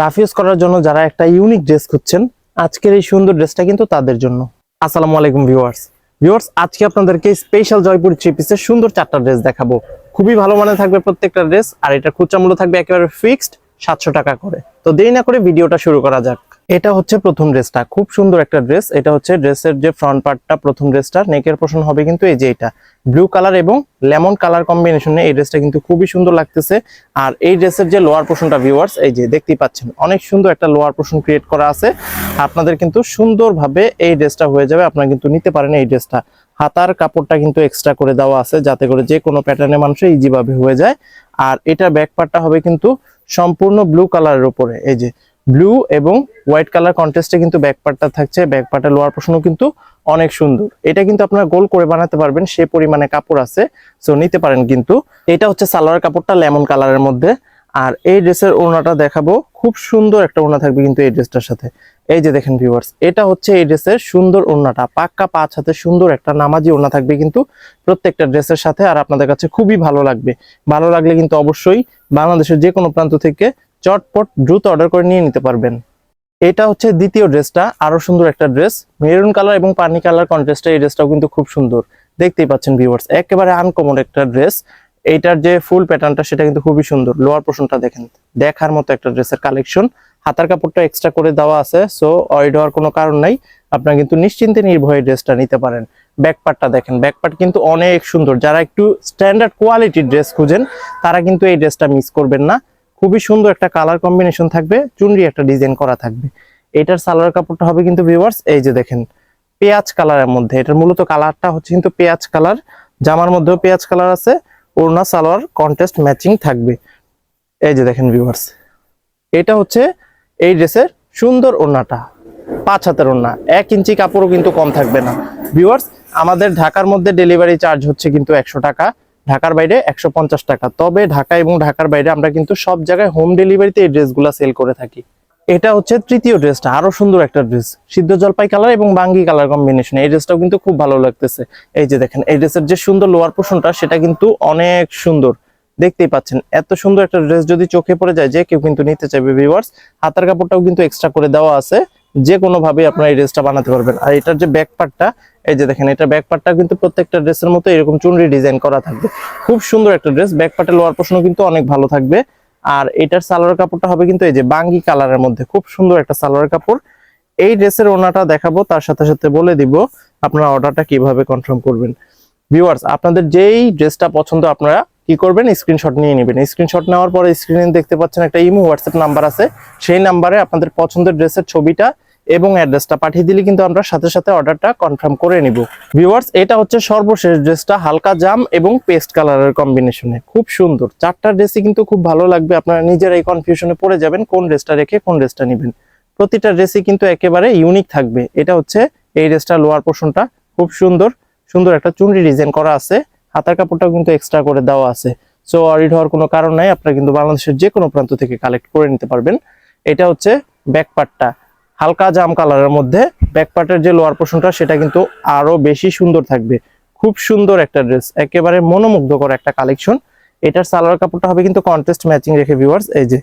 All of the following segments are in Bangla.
রাফ ইউজ করার জন্য যারা একটা ইউনিক ড্রেস খুঁজছেন, আজকের এই সুন্দর ড্রেসটা কিন্তু তাদের জন্য। আসসালামু আলাইকুম ভিউয়ার্স। ভিউয়ার্স, আজকে আপনাদেরকে স্পেশাল জয়পুর থ্রি পিসের সুন্দর চারটা ড্রেস দেখাবো। খুবই ভালো মানে থাকবে প্রত্যেকটা ড্রেস আর এটা খুচরা মূল্য থাকবে একেবারে ফিক্সড সাতশো টাকা করে। তো দেরি না করে ভিডিওটা শুরু করা যাক। এটা হচ্ছে প্রথম ড্রেসটা। খুব সুন্দর একটা ড্রেস। এটা হচ্ছে ড্রেসের যে ফ্রন্ট পার্টটা প্রথম ড্রেসটা। নেকের পোষণ হবে কিন্তু এই যে এটা। ব্লু কালার এবং লেমন কালার কম্বিনেশনে এই ড্রেসটা কিন্তু খুবই সুন্দর লাগতেছে। আর এই ড্রেসের যে লোয়ার পোর্শনটা ভিউয়ার্স এই যে দেখতেই পাচ্ছেন, অনেক সুন্দর একটা লোয়ার পোর্শন ক্রিয়েট করা আছে। আপনাদের কিন্তু সুন্দরভাবে এই ড্রেসটা হয়ে যাবে। আপনারা কিন্তু নিতে পারেন এই ড্রেসটা। হাতার কাপড়টা কিন্তু এক্সট্রা করে দেওয়া আছে, যাতে করে যে কোনো প্যাটার্নে মানুষের ইজি ভাবে হয়ে যায়। আর এটা ব্যাক পার্টটা হবে কিন্তু সম্পূর্ণ ব্লু কালারের উপরে। এই যে ব্লু এবং হোয়াইট কালার কন্টেস্টে কিন্তু ব্যাকপার্টটা থাকছে ব্যাকপার্টটা লোয়ার পোর্শনও কিন্তু অনেক সুন্দর। এটা কিন্তু আপনারা গোল করে বানাতে পারবেন, সে পরিমাণে কাপড় আছে সো নিতে পারেন কিন্তু। এটা হচ্ছে সালোয়ার কাপড়টা লেমন কালারের মধ্যে। আর এই ড্রেসের ওড়নাটা দেখাবো। খুব সুন্দর একটা ওড়না থাকবে কিন্তু এই ড্রেসটার সাথে। এই যে দেখেন ভিউয়ার্স এটা হচ্ছে এই ড্রেসের সুন্দর ওড়নাটা। পাক্কা পাঁচ হাতে সুন্দর একটা নামাজি ওড়না থাকবে কিন্তু প্রত্যেকটা ড্রেসের সাথে আর আপনাদের কাছে খুবই ভালো লাগবে। ভালো লাগলে কিন্তু অবশ্যই বাংলাদেশের যে কোনো প্রান্ত থেকে চটপট দ্রুত অর্ডার করে নিয়ে নিতে পারবেন। এটা হচ্ছে দ্বিতীয় ড্রেসটা, আরও সুন্দর একটা ড্রেস। মেরুন কালার এবং পানি কালার কন্ট্রাস্টে এই ড্রেসটাও কিন্তু খুব সুন্দর। দেখতেই পাচ্ছেন ভিউয়ার্স একেবারে আনকমন একটা ড্রেস। এইটার যে ফুল প্যাটার্নটা সেটা কিন্তু খুবই সুন্দর। লোয়ার পোর্শনটা দেখেন, দেখার মতো একটা ড্রেসের কালেকশন হাতার কাপড়টা এক্সট্রা করে দেওয়া আছে সো অয়েড হওয়ার কোনো কারণ নাই। আপনারা কিন্তু নিশ্চিন্তে নির্ভয়ে ড্রেসটা নিতে পারেন। ব্যাক পার্টটা দেখেন ব্যাক পার্ট কিন্তু অনেক সুন্দর। যারা একটু স্ট্যান্ডার্ড কোয়ালিটির ড্রেস খুঁজেন, তারা কিন্তু এই ড্রেসটা মিস করবেন না। খুবই সুন্দর একটা কালার কম্বিনেশন থাকবে, চুনরি একটা ডিজাইন করা থাকবে। এটার সালোয়ার কাপড়টা হবে কিন্তু ভিউয়ার্স এই যে দেখেন, পেঁয়াজ কালারের মধ্যে। এটার মূলত কালারটা হচ্ছে কিন্তু পেঁয়াজ কালার জামার মধ্যেও পেঁয়াজ কালার আছে। ওড়না সালোয়ার কন্টেস্ট ম্যাচিং থাকবে। এই যে দেখেন ভিউয়ার্স এটা হচ্ছে এই ড্রেসের সুন্দর ওড়নাটা, পাঁচ হাতের ওড়না, এক ইঞ্চি কাপড়ও কিন্তু কম থাকবে না। ভিউয়ার্স আমাদের ঢাকার মধ্যে ডেলিভারি চার্জ হচ্ছে কিন্তু একশো টাকা, ঢাকার বাইরে একশো পঞ্চাশ টাকা। তবে ঢাকা এবং ঢাকার বাইরে আমরা কিন্তু সব জায়গায় হোম ডেলিভারিতে এই ড্রেসগুলো সেল করে থাকি। এটা হচ্ছে তৃতীয় ড্রেসটা, আরও সুন্দর একটা ড্রেস। সিদ্ধ জলপাই কালার এবং বাঙ্গি কালার কম্বিনেশন এই ড্রেসটাও কিন্তু খুব ভালো লাগতেছে। এই যে দেখেন, এই ড্রেসের যে সুন্দর লোয়ার পোর্শনটা সেটা কিন্তু অনেক সুন্দর। দেখতেই পাচ্ছেন, এত সুন্দর একটা ড্রেস যদি চোখে পড়ে যায়, যে কেউ কিন্তু নিতে চাইবে ভিউয়ার্স হাতার কাপড়টাও কিন্তু এক্সট্রা করে দেওয়া আছে। যে ভাবে আপনারা এই ড্রেসটা বানাতে পারবেন। আর এটার যে ব্যাক পার্টটা এই যে দেখেন, এটা ব্যাক পার্টটা কিন্তু প্রত্যেকটা ড্রেসের মতো এরকম চুনরি ডিজাইন করা থাকবে। খুব সুন্দর একটা ড্রেস ব্যাক পার্টের লোয়ার পোর্শনও কিন্তু অনেক ভালো থাকবে। আর এটার সালোয়ার কাপড়টা হবে কিন্তু এই যে বাঙ্গি কালারের মধ্যে। খুব সুন্দর একটা সালোয়ার কাপড়। এই ড্রেসের ওনাটা দেখাবো, তার সাথে সাথে বলে দিব আপনারা অর্ডারটা কীভাবে কনফার্ম করবেন। ভিউয়ার্স আপনাদের যেই ড্রেসটা পছন্দ আপনারা কি করবেন? স্ক্রিনশট নিয়ে নেবেন। স্ক্রিনশট নেওয়ার পরে স্ক্রিনে দেখতে পাচ্ছেন একটা ইমো হোয়াটসঅ্যাপ নাম্বার আছে। সেই নাম্বারে আপনাদের পছন্দের ড্রেসের ছবিটা এবং অ্যাড্রেসটা পাঠিয়ে দিলে কিন্তু আমরা সাথে সাথে অর্ডারটা কনফার্ম করে নিব। ভিউয়ার্স, এটা হচ্ছে সর্বশেষ ড্রেসটা, হালকা জাম এবং পেস্ট কালারের কম্বিনেশনে। খুব সুন্দর। চারটা ড্রেসই কিন্তু খুব ভালো লাগবে। আপনারা নিজেরাই কনফিউশনে পড়ে যাবেন কোন ড্রেসটা রেখে কোন ড্রেসটা নেবেন। প্রতিটা ড্রেসই কিন্তু একেবারে ইউনিক থাকবে। এটা হচ্ছে এই ড্রেসটা লোয়ার পোর্শনটা খুব সুন্দর। সুন্দর একটা চুনরি ডিজাইন করা আছে। হাতার কাপড়টাও কিন্তু এক্সট্রা করে দেওয়া আছে। সো অরিড হওয়ার কোনো কারণ নাই। আপনারা কিন্তু বাংলাদেশের যে কোনো প্রান্ত থেকে কালেক্ট করে নিতে পারবেন। এটা হচ্ছে ব্যাক পার্টটা হালকা জাম কালারের মধ্যে। ব্যাক পার্টের যে লোয়ার পোর্শনটা সেটা কিন্তু আরও বেশি সুন্দর থাকবে। খুব সুন্দর একটা ড্রেস একেবারে মনোমুগ্ধকর একটা কালেকশন এটার সালোয়ার কাপড়টা হবে কিন্তু কন্টেস্ট ম্যাচিং রেখে ভিউয়ার্স এই যে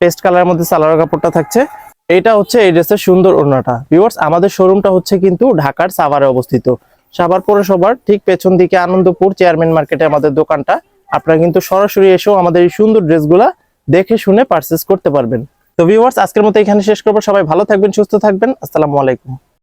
পেস্ট কালারের মধ্যে সালোয়ার কাপড়টা থাকছে। এটা হচ্ছে এই ড্রেসের সুন্দর ওড়নাটা। ভিউয়ার্স আমাদের শোরুমটা হচ্ছে কিন্তু ঢাকার সাভারে অবস্থিত। সাভার পৌরসভার ঠিক পেছন দিকে আনন্দপুর চেয়ারম্যান মার্কেটে আমাদের দোকানটা। আপনারা কিন্তু সরাসরি এসেও আমাদের এই সুন্দর ড্রেসগুলা দেখে শুনে পারচেস করতে পারবেন। তো ভিউয়ার্স আজকের মতো এখানে শেষ করব। সবাই ভালো থাকবেন সুস্থ থাকবেন। আসসালামু আলাইকুম।